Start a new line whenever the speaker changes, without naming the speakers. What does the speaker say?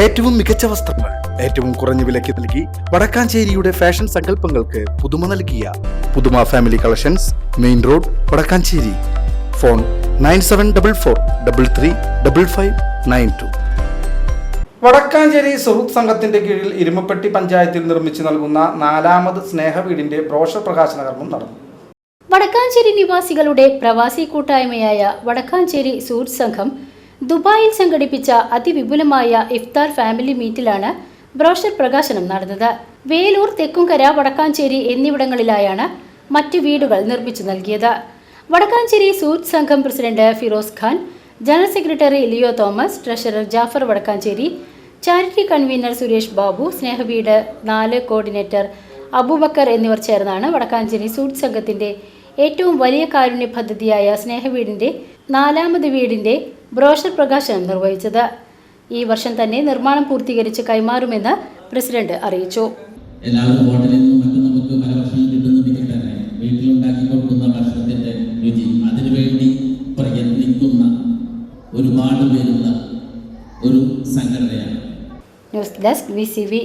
ഏറ്റവും മികച്ച വസ്ത്രങ്ങൾ ഏറ്റവും കുറഞ്ഞ വിലയ്ക്ക് നൽകി വടക്കാഞ്ചേരിയുടെ ഫാഷൻ സങ്കല്പങ്ങൾക്ക് പുതുമ നൽകിയ പുതുമ family collections main road Wadakkanchery. Phone nine seven double four double three double five nine two. Wadakkanchery സുഹൃത്ത് സംഘത്തിന്റെ കീഴിൽ ഇരുമപ്പെട്ടി പഞ്ചായത്തിൽ നിർമ്മിച്ചു നൽകുന്ന നാലാമത് സ്നേഹ വീടിന്റെ ബ്രോഷർ പ്രകാശന കർമ്മം നടന്നു.
വടക്കാഞ്ചേരി നിവാസികളുടെ പ്രവാസി കൂട്ടായ്മയായ വടക്കാഞ്ചേരി സൂട്ട് സംഘം ദുബായിൽ സംഘടിപ്പിച്ച അതിവിപുലമായ ഇഫ്താർ ഫാമിലി മീറ്റിലാണ് ബ്രോഷർ പ്രകാശനം നടന്നത്. വേലൂർ തെക്കുംകര വടക്കാഞ്ചേരി എന്നിവിടങ്ങളിലായാണ് മറ്റു വീടുകൾ നിർമ്മിച്ചു നൽകിയത്. വടക്കാഞ്ചേരി സൂട്ട് സംഘം president Firoz Khan general secretary Leo Thomas treasurer Jafar Wadakkanchery charity convener Suresh Babu സ്നേഹവീട് നാല് കോർഡിനേറ്റർ അബൂബക്കർ എന്നിവർ ചേർന്നാണ് വടക്കാഞ്ചേരി സൂട്ട് സംഘത്തിന്റെ ഏറ്റവും വലിയ കാരുണ്യ പദ്ധതിയായ സ്നേഹവീടിന്റെ നാലാമത് വീടിന്റെ ബ്രോഷർ പ്രകാശനം നിർവഹിച്ചത്. ഈ വർഷം തന്നെ നിർമ്മാണം പൂർത്തീകരിച്ച് കൈമാറുമെന്ന് പ്രസിഡന്റ് അറിയിച്ചു.
എല്ലാവരും ഹോട്ടലിൽ നിന്നും മറ്റും നമുക്ക് പല ഭക്ഷണം കിട്ടുന്നുണ്ടെങ്കിൽ തന്നെ വീട്ടിലുണ്ടാക്കി കൊടുക്കുന്ന ഭക്ഷണത്തിന്റെ രുചി അതിനുവേണ്ടി പ്രയത്നിക്കുന്ന ഒരുപാട് പേരുള്ള ഒരു സംഘടനയാണ്.
News desk V.